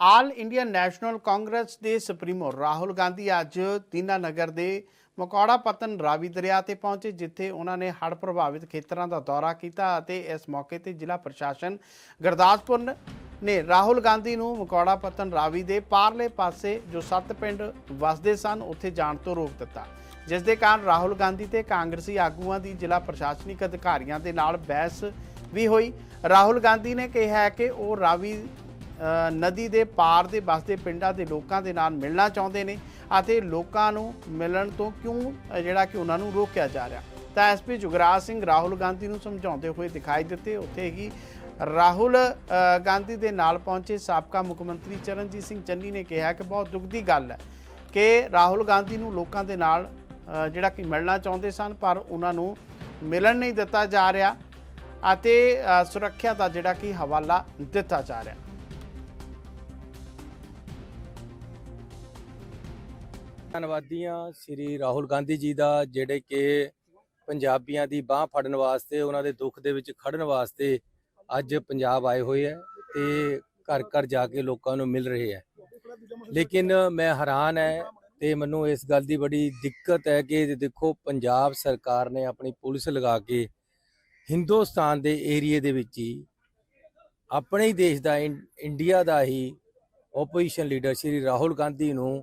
All India national Congress ਦੇ supremo Rahul Gandhi ਅੱਜ ਦੀਨਾ ਨਗਰ ਦੇ ਮਕੌੜਾ ਪਤਨ ਰਾਵੀ ਦਰਿਆ ਤੇ ਪਹੁੰਚੇ, ਜਿੱਥੇ ਉਹਨਾਂ ਨੇ ਹੜ੍ਹ ਪ੍ਰਭਾਵਿਤ ਖੇਤਰਾਂ ਦਾ ਦੌਰਾ ਕੀਤਾ ਅਤੇ ਇਸ ਮੌਕੇ ਤੇ ਜ਼ਿਲ੍ਹਾ ਪ੍ਰਸ਼ਾਸਨ ਗੁਰਦਾਸਪੁਰ ਨੇ ਰਾਹੁਲ ਗਾਂਧੀ ਨੂੰ ਮਕੌੜਾ ਪਤਨ ਰਾਵੀ ਦੇ ਪਾਰਲੇ ਪਾਸੇ ਜੋ ਸੱਤ ਪਿੰਡ ਵਸਦੇ ਸਨ, ਉੱਥੇ ਜਾਣ ਤੋਂ ਰੋਕ ਦਿੱਤਾ। ਜਿਸ ਦੇ ਕਾਰਨ ਰਾਹੁਲ ਗਾਂਧੀ ਤੇ ਕਾਂਗਰਸੀ ਆਗੂਆਂ ਦੀ ਜ਼ਿਲ੍ਹਾ ਪ੍ਰਸ਼ਾਸਨਿਕ ਅਧਿਕਾਰੀਆਂ ਦੇ ਨਾਲ ਬਹਿਸ ਵੀ ਹੋਈ। ਰਾਹੁਲ ਗਾਂਧੀ ਨੇ ਕਿਹਾ ਹੈ ਕਿ ਉਹ ਰਾਵੀ ਨਦੀ ਦੇ ਪਾਰ ਦੇ ਬਸਦੇ ਪਿੰਡਾਂ ਦੇ ਲੋਕਾਂ ਦੇ ਨਾਲ ਮਿਲਣਾ ਚਾਹੁੰਦੇ ਨੇ ਅਤੇ ਲੋਕਾਂ ਨੂੰ ਮਿਲਣ ਤੋਂ ਕਿਉਂ ਜਿਹੜਾ ਕਿ ਉਹਨਾਂ ਨੂੰ ਰੋਕਿਆ ਜਾ ਰਿਹਾ। ਤਾਂ ਐਸਪੀ ਜੁਗਰਾਜ ਸਿੰਘ ਰਾਹੁਲ ਗਾਂਧੀ ਨੂੰ ਸਮਝਾਉਂਦੇ ਹੋਏ ਦਿਖਾਈ ਦਿੱਤੇ, ਉੱਥੇ ਹੀ ਰਾਹੁਲ ਗਾਂਧੀ ਦੇ ਨਾਲ ਪਹੁੰਚੇ ਸਾਬਕਾ ਮੁੱਖ ਮੰਤਰੀ ਚਰਨਜੀਤ ਸਿੰਘ ਚੰਨੀ ਨੇ ਕਿਹਾ ਕਿ ਬਹੁਤ ਦੁੱਖ ਦੀ ਗੱਲ ਹੈ ਕਿ ਰਾਹੁਲ ਗਾਂਧੀ ਨੂੰ ਲੋਕਾਂ ਦੇ ਨਾਲ ਜਿਹੜਾ ਕਿ ਮਿਲਣਾ ਚਾਹੁੰਦੇ ਸਨ, ਪਰ ਉਹਨਾਂ ਨੂੰ ਮਿਲਣ ਨਹੀਂ ਦਿੱਤਾ ਜਾ ਰਿਹਾ ਅਤੇ ਸੁਰੱਖਿਆ ਦਾ ਜਿਹੜਾ ਕਿ ਹਵਾਲਾ ਦਿੱਤਾ ਜਾ ਰਿਹਾ। ਧੰਨਵਾਦੀ ਧੰਨਵਾਦੀਆਂ ਸ੍ਰੀ ਰਾਹੁਲ ਗਾਂਧੀ ਜੀ ਦਾ, ਜਿਹੜੇ ਕਿ ਪੰਜਾਬੀਆਂ ਦੀ ਬਾਹ ਫੜਨ ਵਾਸਤੇ, ਉਹਨਾਂ ਦੇ ਦੁੱਖ ਦੇ ਵਿੱਚ ਖੜਨ ਵਾਸਤੇ ਅੱਜ ਪੰਜਾਬ ਆਏ ਹੋਏ ਹੈ ਤੇ ਘਰ ਘਰ ਜਾ ਕੇ ਲੋਕਾਂ ਨੂੰ ਮਿਲ ਰਹੇ ਹੈ। ਲੇਕਿਨ ਮੈਂ ਹੈਰਾਨ ਹੈ ਤੇ ਮੈਨੂੰ ਇਸ ਗੱਲ ਦੀ ਬੜੀ ਦਿੱਕਤ ਹੈ ਕਿ ਦੇਖੋ, ਪੰਜਾਬ ਸਰਕਾਰ ਨੇ ਆਪਣੀ ਪੁਲਿਸ ਲਗਾ ਕੇ ਹਿੰਦੁਸਤਾਨ ਦੇ ਏਰੀਏ ਦੇ ਵਿੱਚ ਹੀ ਆਪਣੇ ਹੀ ਦੇਸ਼ ਦਾ ਇੰ- ਇੰਡੀਆ ਦਾ ਹੀ ਆਪੋਜੀਸ਼ਨ ਲੀਡਰ ਸ਼੍ਰੀ ਰਾਹੁਲ ਗਾਂਧੀ ਨੂੰ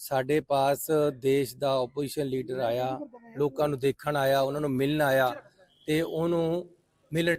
ਸਾਡੇ ਪਾਸ ਦੇਸ਼ ਦਾ ਆਪੋਜੀਸ਼ਨ ਲੀਡਰ ਆਇਆ, ਲੋਕਾਂ ਨੂੰ ਦੇਖਣ ਆਇਆ, ਉਹਨਾਂ ਨੂੰ ਮਿਲਣ ਆਇਆ ਤੇ ਉਹਨੂੰ ਮਿਲਣ